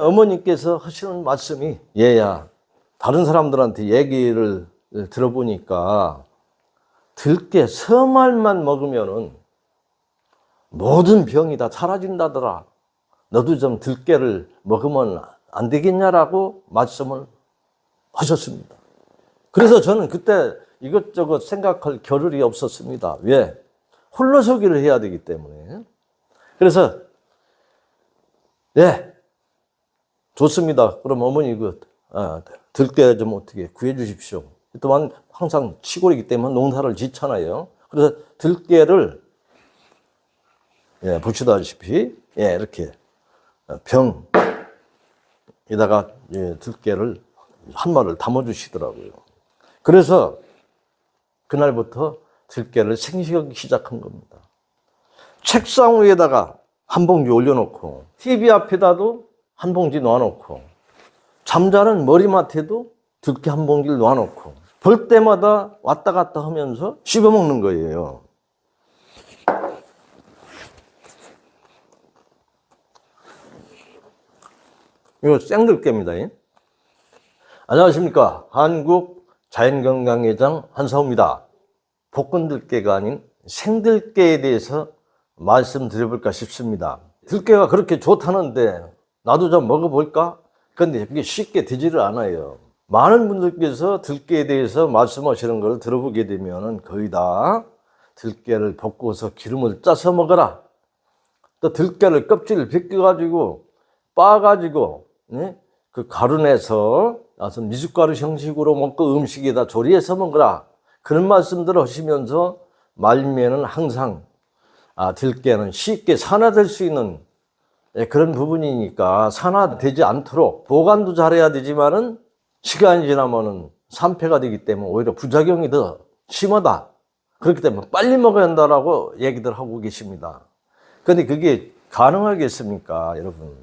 어머니께서 하시는 말씀이 얘야 다른 사람들한테 얘기를 들어보니까 들깨 서말만 먹으면은 모든 병이 다 사라진다더라. 너도 좀 들깨를 먹으면 안 되겠냐라고 말씀을 하셨습니다. 그래서 저는 그때 이것저것 생각할 겨를이 없었습니다. 왜? 홀로서기를 해야 되기 때문에. 그래서, 네, 좋습니다. 그럼 어머니 그, 아, 들깨 좀 어떻게 구해 주십시오. 또한 항상 시골이기 때문에 농사를 짓잖아요. 그래서 들깨를, 예, 보시다시피, 예, 이렇게 병에다가 예, 들깨를 한 마리를 담아 주시더라고요. 그래서 그날부터 들깨를 생식하기 시작한 겁니다. 책상 위에다가 한 봉지 올려놓고, TV 앞에다도 한 봉지 놓아놓고, 잠자는 머리맡에도 들깨 한 봉지를 놓아놓고, 볼 때마다 왔다 갔다 하면서 씹어먹는 거예요. 이거 생들깨입니다. 예? 안녕하십니까. 한국 자연건강회장 한사호입니다. 볶은들깨가 아닌 생들깨에 대해서 말씀드려볼까 싶습니다. 들깨가 그렇게 좋다는데 나도 좀 먹어볼까? 근데 그게 쉽게 되지를 않아요. 많은 분들께서 들깨에 대해서 말씀하시는 걸 들어보게 되면 거의 다 들깨를 볶아서 기름을 짜서 먹어라. 또 들깨를 껍질을 벗겨가지고 빻아가지고 네? 그 가루 내서 나서 미숫가루 형식으로 먹고 음식에다 조리해서 먹어라. 그런 말씀들을 하시면서 말미에는 항상 아, 들깨는 쉽게 산화될 수 있는 예, 그런 부분이니까 산화되지 않도록 보관도 잘해야 되지만은 시간이 지나면은 산패가 되기 때문에 오히려 부작용이 더 심하다. 그렇기 때문에 빨리 먹어야 한다라고 얘기들 하고 계십니다. 근데 그게 가능하겠습니까, 여러분?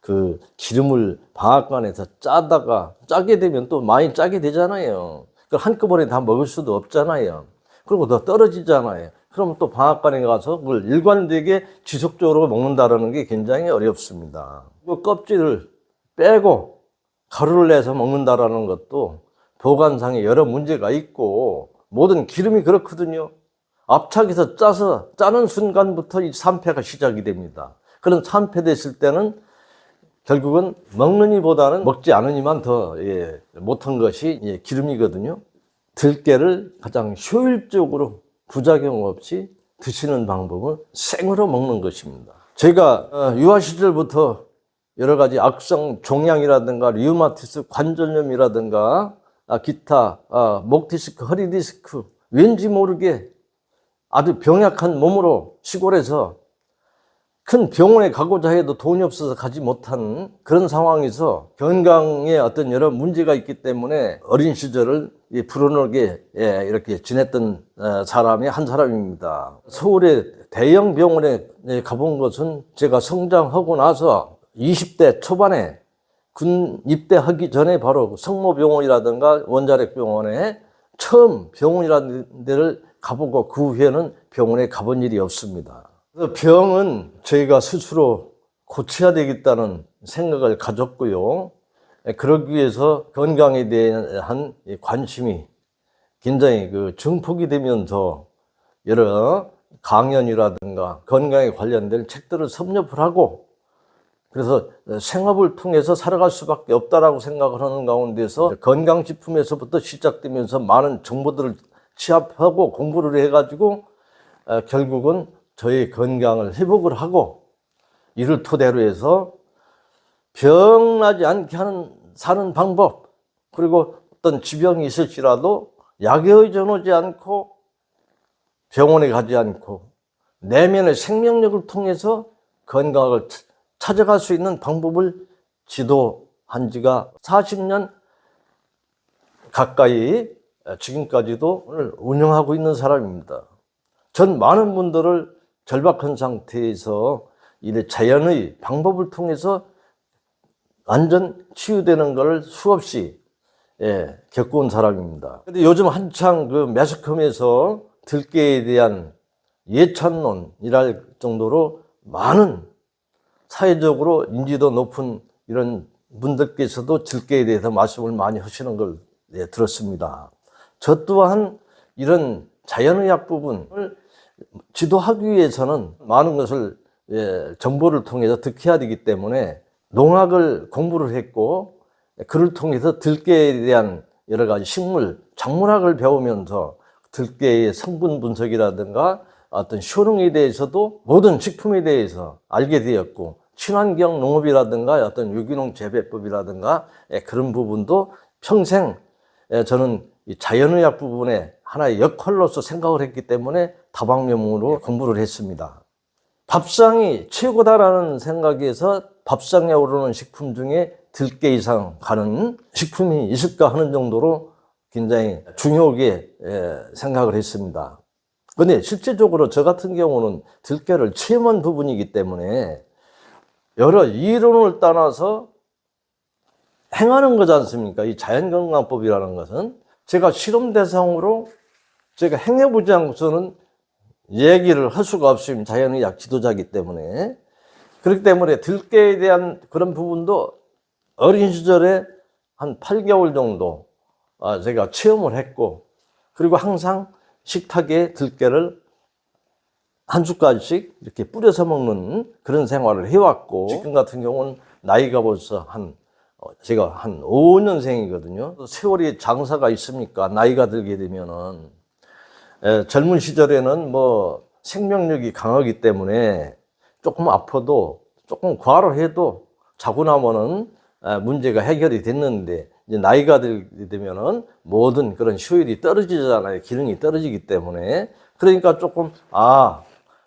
그 기름을 방앗간에서 짜다가 짜게 되면 또 많이 짜게 되잖아요. 그 한꺼번에 다 먹을 수도 없잖아요. 그리고 더 떨어지잖아요. 그럼 또 방앗간에 가서 그걸 일관되게 지속적으로 먹는다라는 게 굉장히 어렵습니다. 그 껍질을 빼고 가루를 내서 먹는다라는 것도 보관상에 여러 문제가 있고 모든 기름이 그렇거든요. 앞차에서 짜서 짜는 순간부터 이 산패가 시작이 됩니다. 그런 산패됐을 때는 결국은 먹는 이보다는 먹지 않으니만 더 예, 못한 것이 예, 기름이거든요. 들깨를 가장 효율적으로 부작용 없이 드시는 방법은 생으로 먹는 것입니다. 제가 어, 유아 시절부터 여러 가지 악성 종양이라든가 리우마티스 관절염이라든가 아, 기타 아, 목 디스크, 허리 디스크 왠지 모르게 아주 병약한 몸으로 시골에서 큰 병원에 가고자 해도 돈이 없어서 가지 못한 그런 상황에서 건강에 어떤 여러 문제가 있기 때문에 어린 시절을 불어넣게 예, 이렇게 지냈던 어, 사람이 한 사람입니다. 서울의 대형 병원에 예, 가본 것은 제가 성장하고 나서 20대 초반에 군 입대하기 전에 바로 성모병원이라든가 원자력병원에 처음 병원이라는 데를 가보고 그 후에는 병원에 가본 일이 없습니다. 병은 저희가 스스로 고쳐야 되겠다는 생각을 가졌고요. 그러기 위해서 건강에 대한 관심이 굉장히 그 증폭이 되면서 여러 강연이라든가 건강에 관련된 책들을 섭렵을 하고 그래서 생업을 통해서 살아갈 수밖에 없다라고 생각을 하는 가운데서 건강식품에서부터 시작되면서 많은 정보들을 취합하고 공부를 해가지고 결국은 저의 건강을 회복을 하고 이를 토대로 해서 병나지 않게 하는 사는 방법 그리고 어떤 지병이 있을지라도 약에 의존하지 않고 병원에 가지 않고 내면의 생명력을 통해서 건강을 찾아갈 수 있는 방법을 지도한 지가 40년 가까이 지금까지도 오늘 운영하고 있는 사람입니다. 전 많은 분들을 절박한 상태에서 이 자연의 방법을 통해서 완전 치유되는 것을 수없이 예, 겪어온 사람입니다. 근데 요즘 한창 그 매스컴에서 들깨에 대한 예찬론이랄 정도로 많은 사회적으로 인지도 높은 이런 분들께서도 들깨에 대해서 말씀을 많이 하시는 걸 예, 들었습니다. 저 또한 이런 자연의학 부분을 지도하기 위해서는 많은 것을 예, 정보를 통해서 득해야 되기 때문에 농학을 공부를 했고 그를 통해서 들깨에 대한 여러 가지 식물, 작물학을 배우면서 들깨의 성분 분석이라든가 어떤 효능에 대해서도 모든 식품에 대해서 알게 되었고 친환경 농업이라든가 어떤 유기농 재배법이라든가 예, 그런 부분도 평생 예, 저는 이 자연의학 부분에 하나의 역할로서 생각을 했기 때문에 다방면으로 공부를 했습니다. 밥상이 최고다라는 생각에서 밥상에 오르는 식품 중에 들깨 이상 가는 식품이 있을까 하는 정도로 굉장히 중요하게 예, 생각을 했습니다. 근데 실제적으로 저 같은 경우는 들깨를 체험한 부분이기 때문에 여러 이론을 따라서 행하는 거지 않습니까? 이 자연건강법이라는 것은 제가 실험 대상으로 제가 행해보지 않고서는 얘기를 할 수가 없습니다. 자연의학 지도자이기 때문에. 그렇기 때문에 들깨에 대한 그런 부분도 어린 시절에 한 8개월 정도 아, 제가 체험을 했고, 그리고 항상 식탁에 들깨를 한 숟갈씩 이렇게 뿌려서 먹는 그런 생활을 해왔고, 지금 같은 경우는 나이가 벌써 한, 어, 제가 한 5년생이거든요. 세월이 장사가 있습니까? 나이가 들게 되면은. 에, 젊은 시절에는 뭐 생명력이 강하기 때문에 조금 아파도 조금 과로해도 자고 나면은 에, 문제가 해결이 됐는데 이제 나이가 들게 되면은 모든 그런 효율이 떨어지잖아요. 기능이 떨어지기 때문에 그러니까 조금 아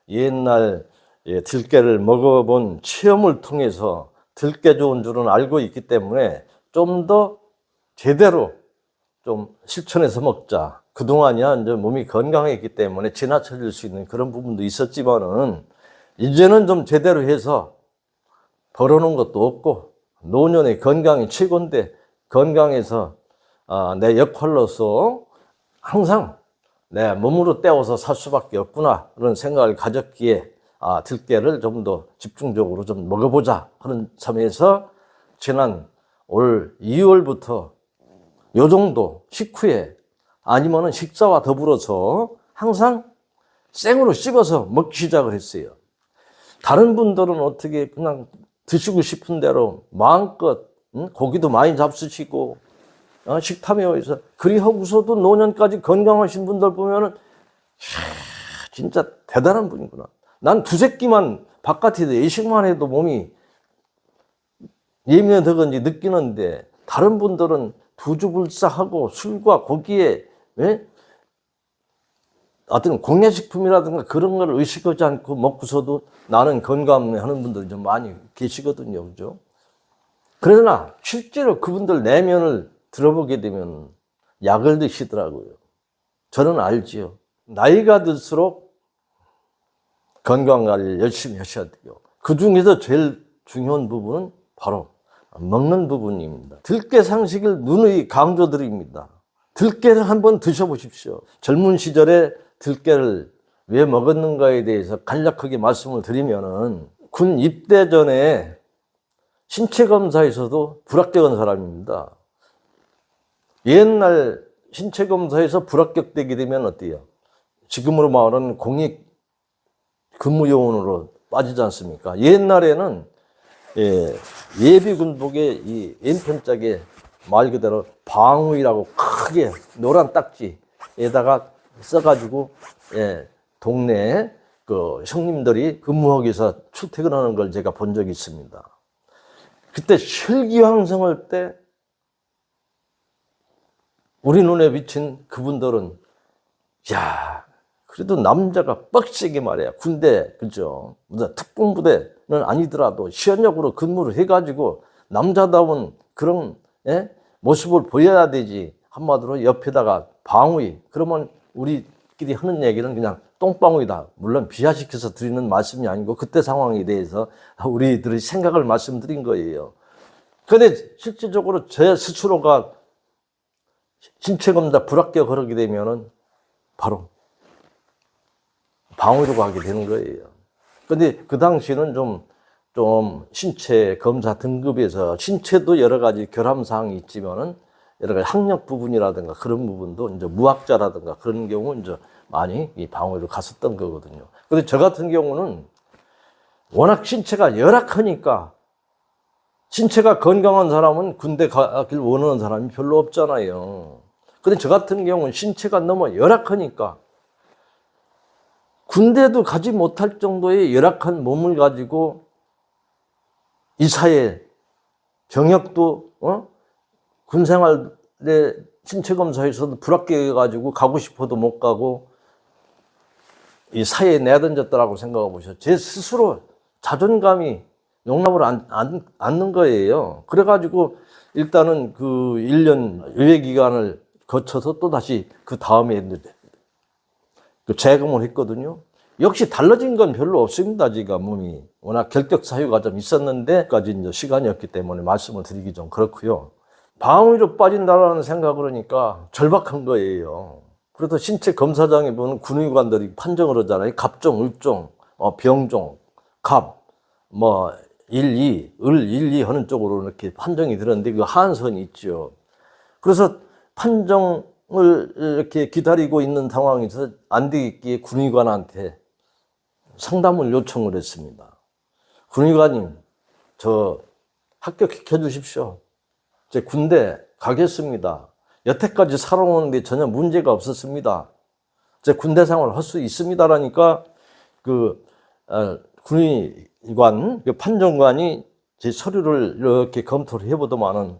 옛날 예, 들깨를 먹어본 체험을 통해서 들깨 좋은 줄은 알고 있기 때문에 좀 더 제대로 좀 실천해서 먹자. 그동안이야 이제 몸이 건강했기 때문에 지나쳐질 수 있는 그런 부분도 있었지만은 이제는 좀 제대로 해서 벌어놓은 것도 없고 노년의 건강이 최고인데 건강해서 아, 내 역할로서 항상 내 몸으로 때워서 살 수밖에 없구나 그런 생각을 가졌기에 아, 들깨를 좀 더 집중적으로 좀 먹어보자 하는 점에서 지난 올 2월부터 요 정도 식후에 아니면은 식사와 더불어서 항상 생으로 씹어서 먹기 시작을 했어요. 다른 분들은 어떻게 그냥 드시고 싶은 대로 마음껏 응? 고기도 많이 잡수시고 어, 식탐에서 그리 하고서도 노년까지 건강하신 분들 보면은 진짜 대단한 분이구나. 난 두세 끼만 바깥에서 예식만 해도 몸이 예민하다든지 느끼는데 다른 분들은 두주불사하고 술과 고기에 예? 어떤 공예식품이라든가 그런 걸 의식하지 않고 먹고서도 나는 건강해 하는 분들이 좀 많이 계시거든요. 그죠? 그러나 실제로 그분들 내면을 들어보게 되면 약을 드시더라고요. 저는 알지요. 나이가 들수록 건강 관리를 열심히 하셔야 돼요. 그 중에서 제일 중요한 부분은 바로 먹는 부분입니다. 들깨 상식을 누누이 강조드립니다. 들깨를 한번 드셔보십시오. 젊은 시절에 들깨를 왜 먹었는가에 대해서 간략하게 말씀을 드리면은 군 입대 전에 신체 검사에서도 불합격한 사람입니다. 옛날 신체 검사에서 불합격되게 되면 어때요? 지금으로 말하는 공익 근무 요원으로 빠지지 않습니까? 옛날에는 예, 예비 군복의 이 왼편짝에 말 그대로 방위라고 크게 노란 딱지에다가 써가지고 예, 동네 그 형님들이 근무하기 위해서 출퇴근하는 걸 제가 본 적이 있습니다. 그때 혈기왕성할 때 우리 눈에 비친 그분들은 야 그래도 남자가 빡세게 말이야 군대 그죠? 특공부대는 아니더라도 시현역으로 근무를 해가지고 남자다운 그런 예? 모습을 보여야 되지. 한마디로 옆에다가 방위 그러면 우리끼리 하는 얘기는 그냥 똥방울이다. 물론 비하시켜서 드리는 말씀이 아니고 그때 상황에 대해서 우리들의 생각을 말씀드린 거예요. 근데 실질적으로 제 스스로가 신체 검사 불합격 그러게 되면은 바로 방위로 가게 되는 거예요. 근데 그 당시는 좀, 좀 신체 검사 등급에서 신체도 여러 가지 결함 사항이 있지만은 여러 가지 학력 부분이라든가 그런 부분도 이제 무학자라든가 그런 경우 이제 많이 이 방위로 갔었던 거거든요. 근데 저 같은 경우는 워낙 신체가 열악하니까 신체가 건강한 사람은 군대 가길 원하는 사람이 별로 없잖아요. 근데 저 같은 경우는 신체가 너무 열악하니까 군대도 가지 못할 정도의 열악한 몸을 가지고 이 사회 병역도 어? 군 생활에 신체 검사에서도 불합격해 가지고 가고 싶어도 못 가고 이 사회에 내던졌더라고 생각해 보셔. 제 스스로 자존감이 용납을 안, 안, 않는 거예요. 그래가지고 일단은 그 1년 유예 기간을 거쳐서 또 다시 그 다음에 그 재검을 했거든요. 역시 달라진 건 별로 없습니다. 지가 몸이 워낙 결격 사유가 좀 있었는데까지 이제 시간이 없기 때문에 말씀을 드리기 좀 그렇고요. 방위로 빠진다라는 생각을 하니까 절박한 거예요. 그래서 신체 검사장에 보면 군의관들이 판정을 하잖아요. 갑종, 을종, 어, 병종, 갑, 뭐, 1, 2, 을 1, 2 하는 쪽으로 이렇게 판정이 들었는데 그 한선이 있죠. 그래서 판정 을 이렇게 기다리고 있는 상황에서 안 되겠기에 군의관한테 상담을 요청을 했습니다. 군의관님, 저 합격시켜 주십시오. 제 군대 가겠습니다. 여태까지 살아오는데 전혀 문제가 없었습니다. 제 군대 생활 할수 있습니다라니까 그 어, 군의관, 그 판정관이 제 서류를 이렇게 검토를 해보더만은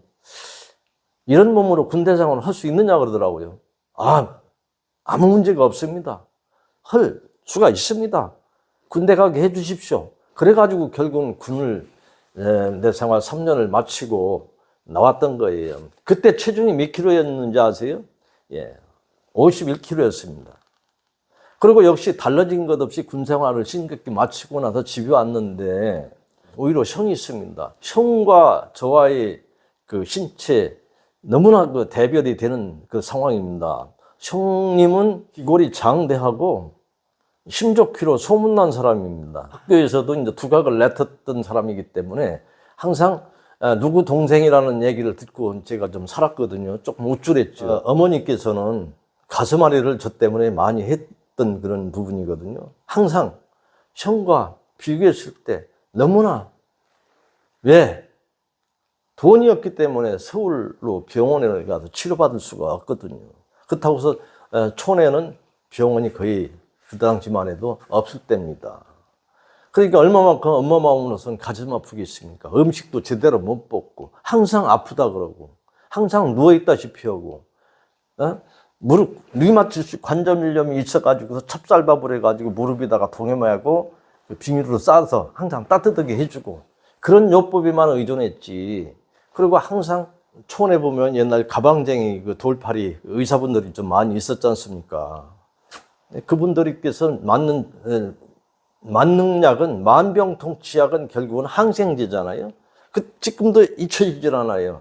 이런 몸으로 군대 생활을 할 수 있느냐 그러더라고요. 아, 아무 문제가 없습니다. 할 수가 있습니다. 군대 가게 해 주십시오. 그래가지고 결국은 군을 에, 내 생활 3년을 마치고 나왔던 거예요. 그때 체중이 몇 킬로였는지 아세요? 예. 51킬로였습니다. 그리고 역시 달라진 것 없이 군 생활을 심각히 마치고 나서 집에 왔는데 오히려 형이 있습니다. 형과 저와의 그 신체 너무나 그 대별이 되는 그 상황입니다. 형님은 귀골이 장대하고 심족귀로 소문난 사람입니다. 학교에서도 이제 두각을 내텄던 사람이기 때문에 항상 아, 누구 동생이라는 얘기를 듣고 제가 좀 살았거든요. 조금 우쭐했죠. 어머니께서는 가슴앓이를 저 때문에 많이 했던 그런 부분이거든요. 항상 형과 비교했을 때 너무나 왜 돈이 없기 때문에 서울로 병원에 가서 치료받을 수가 없거든요. 그렇다고 해서 어, 촌에는 병원이 거의 그 당시만 해도 없을 때입니다. 그러니까 얼마만큼 엄마 마음으로서는 가슴 아프겠습니까? 음식도 제대로 못 먹고 항상 아프다 그러고 항상 누워 있다시피 하고 어? 무릎 리마티스 관절염이 있어가지고 찹쌀밥을 해가지고 무릎에다가 동해매고 비닐로 싸서 항상 따뜻하게 해주고 그런 요법에만 의존했지. 그리고 항상 촌에 보면 옛날 가방쟁이 그 돌팔이 의사분들이 좀 많이 있었지 않습니까? 그분들께서 맞는 에, 맞는 약은 만병통치약은 결국은 항생제잖아요. 그 지금도 잊혀지질 않아요.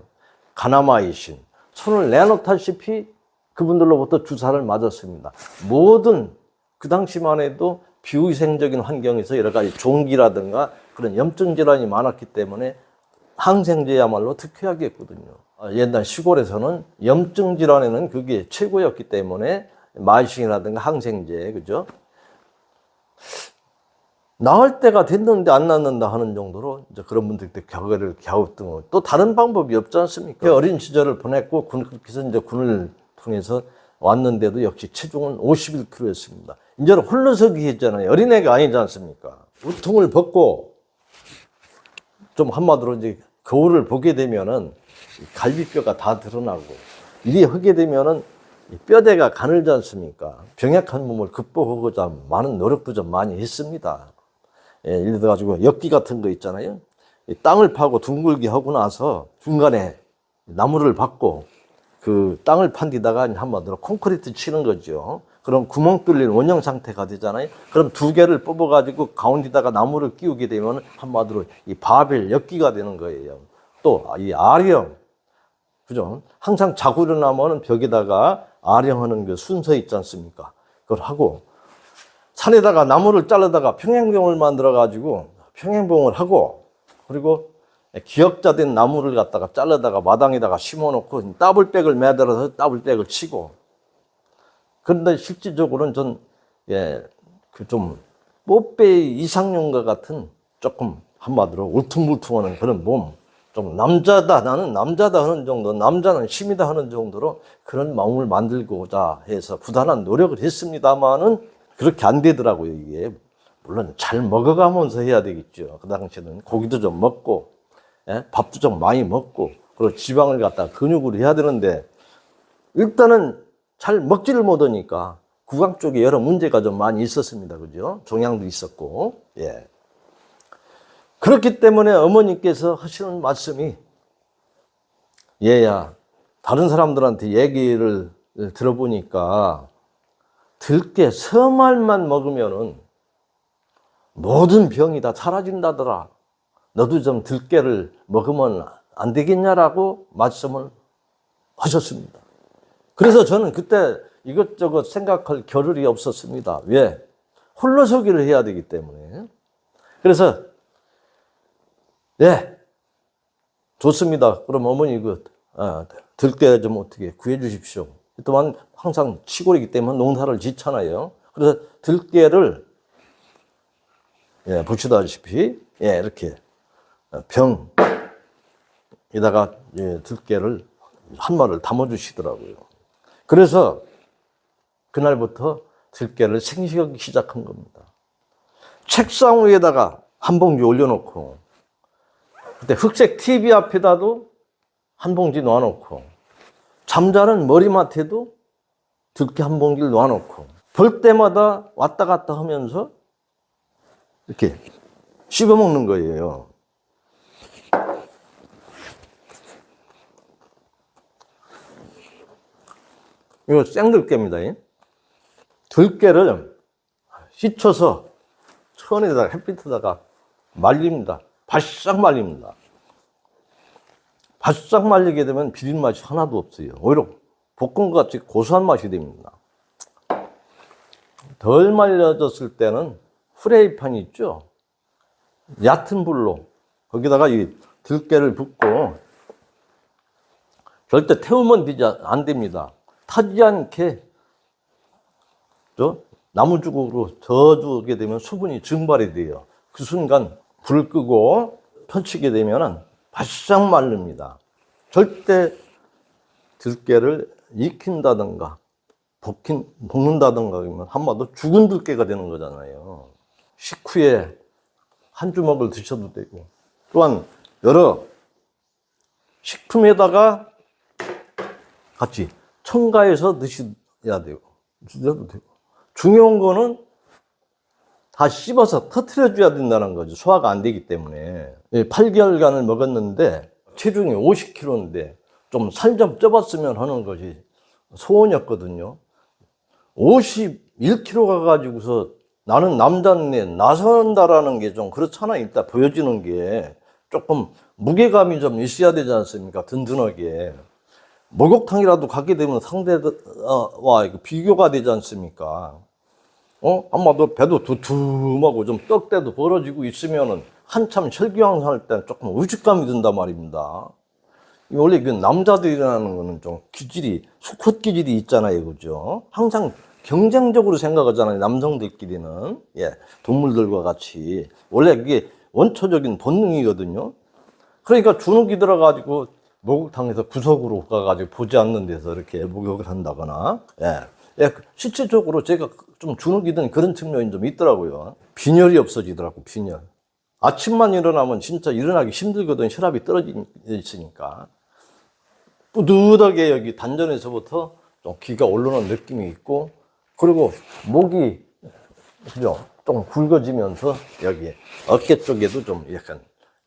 가나마이신 손을 내놓다시피 그분들로부터 주사를 맞았습니다. 모든 그 당시만 해도 비위생적인 환경에서 여러 가지 종기라든가 그런 염증 질환이 많았기 때문에 항생제야말로 특효약이 었거든요. 아, 옛날 시골에서는 염증 질환에는 그게 최고였기 때문에 마이신이라든가 항생제, 그죠? 나을 때가 됐는데 안 낫는다 하는 정도로 이제 그런 분들께 격을 갸우뚱 또 다른 방법이 없지 않습니까? 어린 시절을 보냈고 군, 그래서 이제 군을 통해서 왔는데도 역시 체중은 51kg였습니다. 이제는 홀로서기 했잖아요. 어린애가 아니지 않습니까? 우통을 벗고 좀 한마디로 이제 거울을 보게 되면은 갈비뼈가 다 드러나고 이리 하게 되면은 뼈대가 가늘지 않습니까? 병약한 몸을 극복하고자 많은 노력도 좀 많이 했습니다. 예, 예를 들어 가지고 엽기 같은 거 있잖아요. 땅을 파고 둥글게 하고 나서 중간에 나무를 받고 그 땅을 판 뒤다가 한마디로 콘크리트 치는 거죠. 그럼 구멍 뚫린 원형 상태가 되잖아요. 그럼 두 개를 뽑아가지고 가운데다가 나무를 끼우게 되면 한마디로 이 바벨 엽기가 되는 거예요. 또 이 아령, 그죠? 항상 자고 일어나면 벽에다가 아령하는 그 순서 있지 않습니까? 그걸 하고 산에다가 나무를 잘라다가 평행봉을 만들어 가지고 평행봉을 하고 그리고 기역자 된 나무를 갖다가 잘라다가 마당에다가 심어놓고 더블백을 매달아서 더블백을 치고 그런데 실질적으로는 전, 예, 그 좀, 뽀빼 이상형과 같은 조금 한마디로 울퉁불퉁하는 그런 몸, 좀 남자다, 나는 남자다 하는 정도, 남자는 힘이다 하는 정도로 그런 마음을 만들고자 해서 부단한 노력을 했습니다만은 그렇게 안 되더라고요, 이게. 물론 잘 먹어가면서 해야 되겠죠. 그 당시에는 고기도 좀 먹고, 예? 밥도 좀 많이 먹고, 그리고 지방을 갖다 근육으로 해야 되는데, 일단은 잘 먹지를 못하니까 구강 쪽에 여러 문제가 좀 많이 있었습니다. 그죠? 종양도 있었고, 예. 그렇기 때문에 어머니께서 하시는 말씀이 얘야, 다른 사람들한테 얘기를 들어보니까 들깨 서말만 먹으면은 모든 병이 다 사라진다더라. 너도 좀 들깨를 먹으면 안 되겠냐라고 말씀을 하셨습니다. 그래서 저는 그때 이것저것 생각할 겨를이 없었습니다. 왜? 홀로 서기를 해야 되기 때문에. 그래서, 네, 좋습니다. 그럼 어머니 그, 아, 들깨 좀 어떻게 구해 주십시오. 또한 항상 시골이기 때문에 농사를 짓잖아요. 그래서 들깨를, 예, 보시다시피, 예, 이렇게 병에다가 예, 들깨를 한 마리를 담아주시더라고요. 그래서 그날부터 들깨를 생식하기 시작한 겁니다. 책상 위에다가 한 봉지 올려놓고, 그때 흑색 TV 앞에다도 한 봉지 놓아놓고, 잠자는 머리맡에도 들깨 한 봉지를 놓아놓고, 볼 때마다 왔다 갔다 하면서 이렇게 씹어 먹는 거예요. 이거 생들깨입니다. 이. 들깨를 씻어서 천에다가 햇빛에다가 말립니다. 바싹 말립니다. 바싹 말리게 되면 비린 맛이 하나도 없어요. 오히려 볶은 것 같이 고소한 맛이 됩니다. 덜 말려졌을 때는 프레이팬 있죠? 얕은 불로 거기다가 이 들깨를 붓고 절대 태우면 되지 안 됩니다. 타지 않게 저 나무죽으로 저어주게 되면 수분이 증발이 돼요. 그 순간 불을 끄고 펼치게 되면은 바싹 마릅니다. 절대 들깨를 익힌다든가 볶힌, 볶는다든가 그러면 한마디로 죽은 들깨가 되는 거잖아요. 식후에 한 주먹을 드셔도 되고 또한 여러 식품에다가 같이 첨가해서 드셔야 되고 드셔도 되고 중요한 거는 다 씹어서 터트려 줘야 된다는 거죠. 소화가 안 되기 때문에 8개월간을 먹었는데 체중이 50kg인데 좀 살 좀 쪄봤으면 하는 것이 소원이었거든요. 51kg 가 가지고서 나는 남자인데 나선다라는 게 좀 그렇잖아요. 일단 보여지는 게 조금 무게감이 좀 있어야 되지 않습니까? 든든하게. 목욕탕이라도 가게 되면 상대와 비교가 되지 않습니까? 어? 아마도 배도 두툼하고 좀 떡대도 벌어지고 있으면은 한참 혈기왕성할 때는 조금 우직감이 든단 말입니다. 원래 그 남자들이라는 거는 좀 기질이, 수컷 기질이 있잖아요. 그죠? 항상 경쟁적으로 생각하잖아요. 남성들끼리는. 예. 동물들과 같이. 원래 그게 원초적인 본능이거든요. 그러니까 주눅이 들어가지고 목욕탕에서 구석으로 가가지고 보지 않는 데서 이렇게 목욕을 한다거나, 예. 예, 실질적으로 제가 좀 주눅 이 든 그런 측면이 좀 있더라고요. 빈혈이 없어지더라고, 빈혈. 아침만 일어나면 진짜 일어나기 힘들거든, 혈압이 떨어지니까. 뿌듯하게 여기 단전에서부터 좀 기가 올라오는 느낌이 있고, 그리고 목이, 그죠? 좀 굵어지면서 여기 어깨 쪽에도 좀 약간,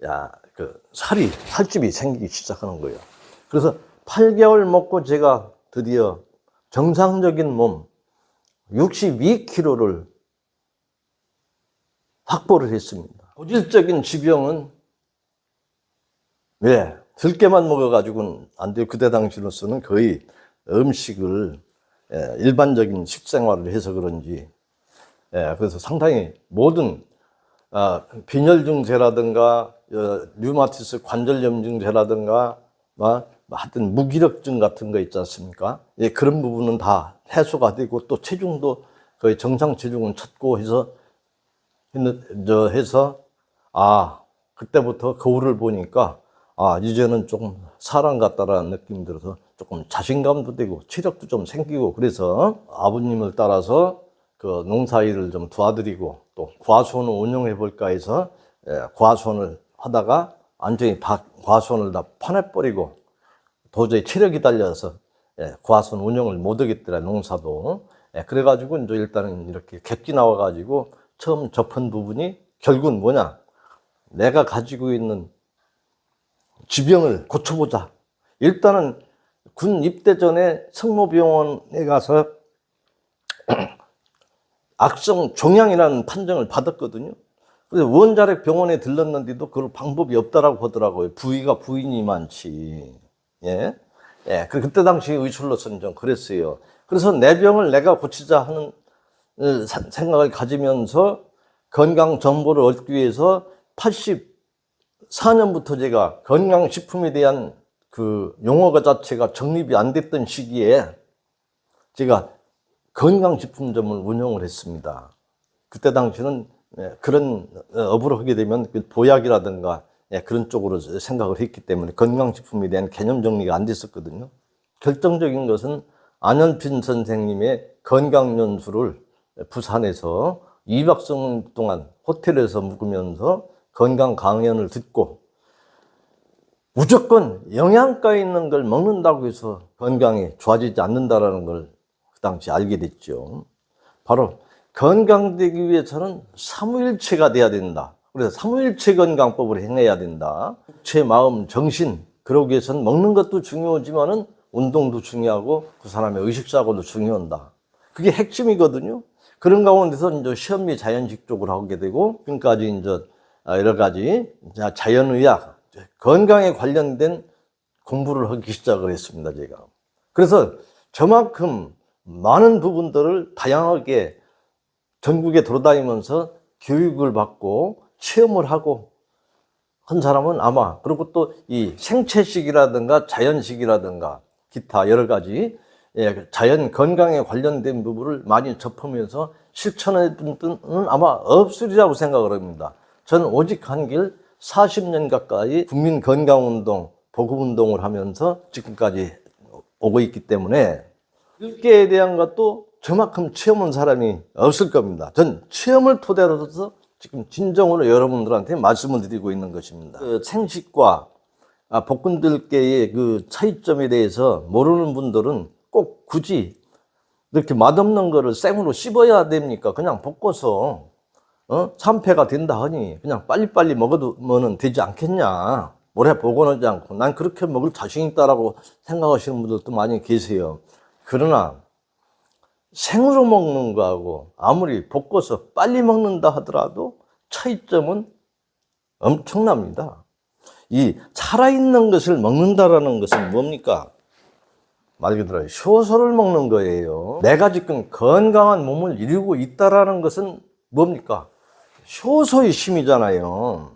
야, 그 살이, 살집이 생기기 시작하는 거예요. 그래서 8개월 먹고 제가 드디어 정상적인 몸 62kg를 확보를 했습니다. 고질적인 지병은 왜 들깨만 먹어가지고는 안 돼요. 그때 당시로서는 거의 음식을 예, 일반적인 식생활을 해서 그런지 예, 그래서 상당히 모든 아, 빈혈 증세라든가 어, 류마티스 관절염증제라든가 뭐 하여튼 무기력증 같은 거 있지 않습니까? 예, 그런 부분은 다 해소가 되고 또 체중도 거의 정상 체중을 찾고 해서 저 해서 아 그때부터 거울을 보니까 아 이제는 조금 사람 같다라는 느낌이 들어서 조금 자신감도 되고 체력도 좀 생기고 그래서 아버님을 따라서 그 농사일을 좀 도와드리고 또 과수원을 운영해 볼까 해서 예, 과수원을 하다가 완전히 다 과수원을 다 파내버리고 도저히 체력이 달려서 예, 과수원 운영을 못 하겠더라 농사도. 예, 그래가지고 이제 일단은 이렇게 객지 나와가지고 처음 접한 부분이 결국은 뭐냐? 내가 가지고 있는 지병을 고쳐보자. 일단은 군 입대 전에 성모병원에 가서 악성 종양이라는 판정을 받았거든요. 그래서 원자력 병원에 들렀는데도 그럴 방법이 없다라고 하더라고요. 부위가 부인이 많지. 예. 예. 그, 그때 당시 의술로서는 좀 그랬어요. 그래서 내 병을 내가 고치자 하는 어, 사- 생각을 가지면서 건강 정보를 얻기 위해서 84년부터 제가 건강식품에 대한 그 용어가 자체가 정립이 안 됐던 시기에 제가 건강식품점을 운영을 했습니다. 그때 당시는 예, 그런 어, 업으로 하게 되면 그 보약이라든가 예, 그런 쪽으로 생각을 했기 때문에 건강식품에 대한 개념 정리가 안 됐었거든요. 결정적인 것은 안현핀 선생님의 건강연수를 부산에서 2박성 동안 호텔에서 묵으면서 건강 강연을 듣고 무조건 영양가 있는 걸 먹는다고 해서 건강이 좋아지지 않는다라는 걸 그 당시 알게 됐죠. 바로 건강되기 위해서는 삼위일체가 돼야 된다. 그래서 삼위일체 건강법을 행해야 된다. 제 마음, 정신. 그러기 위해서는 먹는 것도 중요하지만은 운동도 중요하고 그 사람의 의식사고도 중요한다. 그게 핵심이거든요. 그런 가운데서 이제 시험리 자연식 쪽으로 하게 되고 지금까지 이제 여러 가지 자- 자연의학, 건강에 관련된 공부를 하기 시작을 했습니다, 제가. 그래서 저만큼 많은 부분들을 다양하게 전국에 돌아다니면서 교육을 받고 체험을 하고 한 사람은 아마 그리고 또 이 생체식이라든가 자연식이라든가 기타 여러 가지 예, 자연 건강에 관련된 부분을 많이 접하면서 실천해 본 분은 아마 없으리라고 생각을 합니다. 저는 오직 한 길 40년 가까이 국민 건강운동, 보급운동을 하면서 지금까지 오고 있기 때문에 늙게에 대한 것도 저만큼 체험한 사람이 없을 겁니다. 전 체험을 토대로 해서 지금 진정으로 여러분들한테 말씀을 드리고 있는 것입니다. 그 생식과 아, 복근들께의 그 차이점에 대해서 모르는 분들은 꼭 굳이 이렇게 맛없는 거를 생으로 씹어야 됩니까? 그냥 볶아서 어? 참패가 된다 하니 그냥 빨리빨리 먹으면 되지 않겠냐. 오래 보관하지 않고 난 그렇게 먹을 자신 있다라고 생각하시는 분들도 많이 계세요. 그러나 생으로 먹는 거하고 아무리 볶아서 빨리 먹는다 하더라도 차이점은 엄청납니다. 이 살아있는 것을 먹는다라는 것은 뭡니까? 말 그대로 효소를 먹는 거예요. 내가 지금 건강한 몸을 이루고 있다라는 것은 뭡니까? 효소의 힘이잖아요.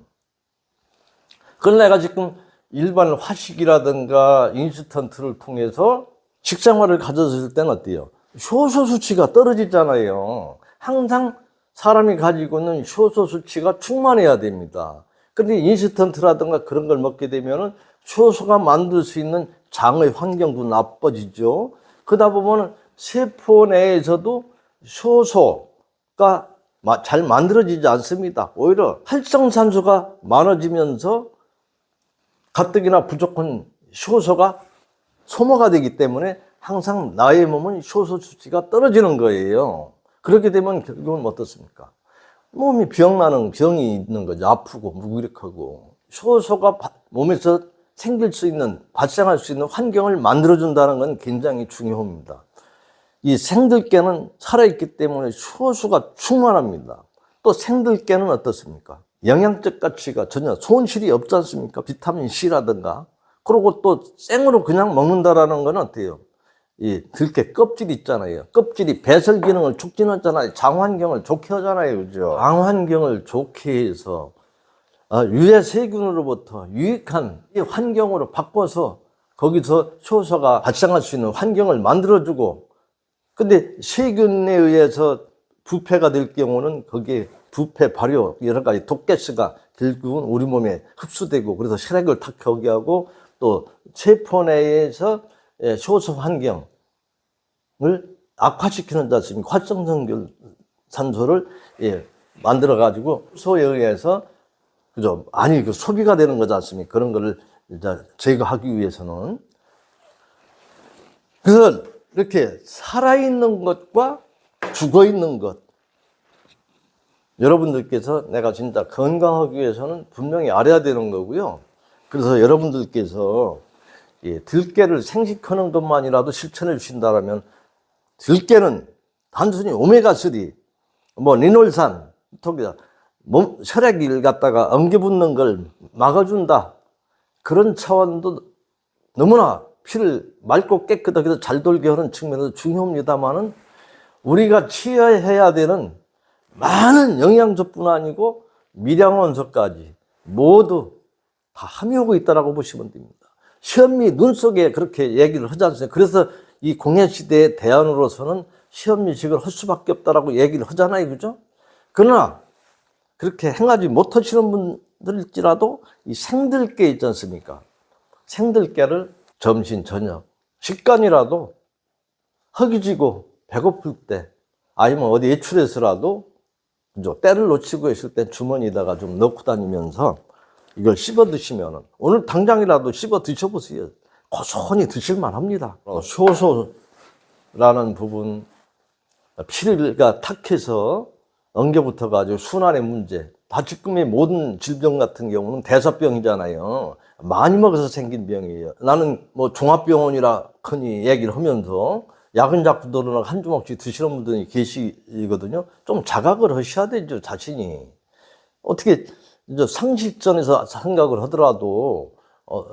그걸 내가 지금 일반 화식이라든가 인스턴트를 통해서 식생활을 가졌을 때는 어때요? 효소 수치가 떨어지잖아요. 항상 사람이 가지고 있는 효소 수치가 충만해야 됩니다. 근데 인스턴트라든가 그런 걸 먹게 되면은 효소가 만들 수 있는 장의 환경도 나빠지죠. 그러다 보면 세포 내에서도 효소가 마- 잘 만들어지지 않습니다. 오히려 활성산소가 많아지면서 가뜩이나 부족한 효소가 소모가 되기 때문에 항상 나의 몸은 효소 수치가 떨어지는 거예요. 그렇게 되면 결국은 어떻습니까? 몸이 병나는 병이 있는 거죠. 아프고 무기력하고. 효소가 바- 몸에서 생길 수 있는, 발생할 수 있는 환경을 만들어준다는 건 굉장히 중요합니다. 이 생들깨는 살아있기 때문에 효소가 충만합니다. 또 생들깨는 어떻습니까? 영양적 가치가 전혀 손실이 없지 않습니까? 비타민 C라든가. 그리고 또 생으로 그냥 먹는다라는 건 어때요? 이 들깨 껍질 있잖아요. 껍질이 배설 기능을 촉진하잖아요. 장환경을 좋게 하잖아요. 그죠? 장환경을 좋게 해서 어, 유해 세균으로부터 유익한 이 환경으로 바꿔서 거기서 효소가 발생할 수 있는 환경을 만들어주고 근데 세균에 의해서 부패가 될 경우는 거기에 부패 발효 여러 가지 독가스가 결국은 우리 몸에 흡수되고 그래서 혈액을 탁하게 하고 또 세포 내에서 예, 효소 환경을 악화시키는 자식이 활성산결 산소를 예, 만들어 가지고 소에 의해서 그죠 아니 그 소비가 되는 거지 않습니까? 그런 거를 이제 제거하기 위해서는 그래서 이렇게 살아있는 것과 죽어 있는 것 여러분들께서 내가 진짜 건강하기 위해서는 분명히 알아야 되는 거고요. 그래서 여러분들께서 이 들깨를 생식하는 것만이라도 실천해 주신다면 들깨는 단순히 오메가3, 뭐 리놀산, 토기다 몸 혈액을 갖다가 엉겨붙는 걸 막아준다. 그런 차원도 너무나 피를 맑고 깨끗하게 잘 돌게 하는 측면에서 중요합니다만은 우리가 취해야 되는 많은 영양소뿐 아니고 미량 원소까지 모두 다 함유하고 있다라고 보시면 됩니다. 시험리 눈 속에 그렇게 얘기를 하지 않습니까? 그래서 이 공예 시대의 대안으로서는 시험리식을 할 수밖에 없다라고 얘기를 하잖아요, 그죠? 그러나 그렇게 행하지 못하시는 분들일지라도 이 생들깨 있지 않습니까? 생들깨를 점심, 저녁, 식간이라도 허기지고 배고플 때 아니면 어디 외출해서라도 그죠? 때를 놓치고 있을 때 주머니에다가 좀 넣고 다니면서 이걸 씹어 드시면은 오늘 당장이라도 씹어 드셔보세요. 고소히 드실만 합니다. 어, 효소라는 부분, 피가 탁해서 엉겨붙어 가지고 순환의 문제. 다지금의 모든 질병 같은 경우는 대사병이잖아요. 많이 먹어서 생긴 병이에요. 나는 뭐 종합병원이라 흔히 얘기를 하면서 약은 자꾸 들어나 한 주먹씩 드시는 분들이 계시거든요. 좀 자각을 하셔야 되죠, 자신이. 어떻게 이제 상식전에서 생각을 하더라도 어,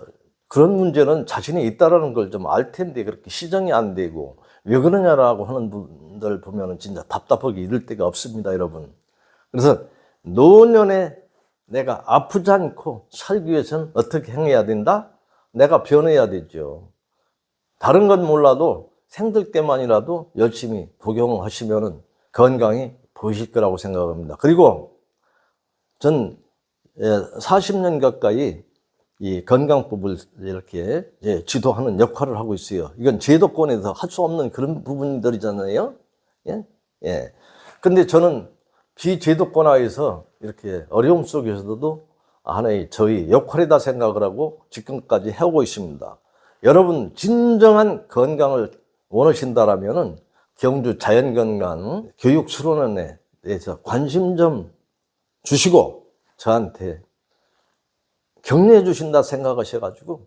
그런 문제는 자신이 있다라는 걸 좀 알 텐데 그렇게 시정이 안 되고 왜 그러냐라고 하는 분들 보면은 진짜 답답하게 이를 데가 없습니다, 여러분. 그래서 노년에 내가 아프지 않고 살기 위해서는 어떻게 행해야 된다? 내가 변해야 되죠. 다른 건 몰라도 생들 때만이라도 열심히 복용을 하시면은 건강이 보이실 거라고 생각합니다. 그리고 전 40년 가까이 이 건강법을 이렇게 예, 지도하는 역할을 하고 있어요. 이건 제도권에서 할 수 없는 그런 부분들이잖아요. 예? 예. 근데 저는 비제도권화에서 이렇게 어려움 속에서도 하나의 저희 역할이다 생각을 하고 지금까지 해오고 있습니다. 여러분, 진정한 건강을 원하신다라면은 경주 자연건강 교육 수련원에 대해서 관심 좀 주시고 저한테 격려해 주신다 생각하셔가지고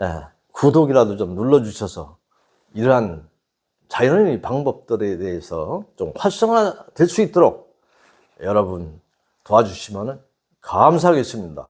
예, 구독이라도 좀 눌러주셔서 이러한 자연의 방법들에 대해서 좀 활성화될 수 있도록 여러분 도와주시면 감사하겠습니다.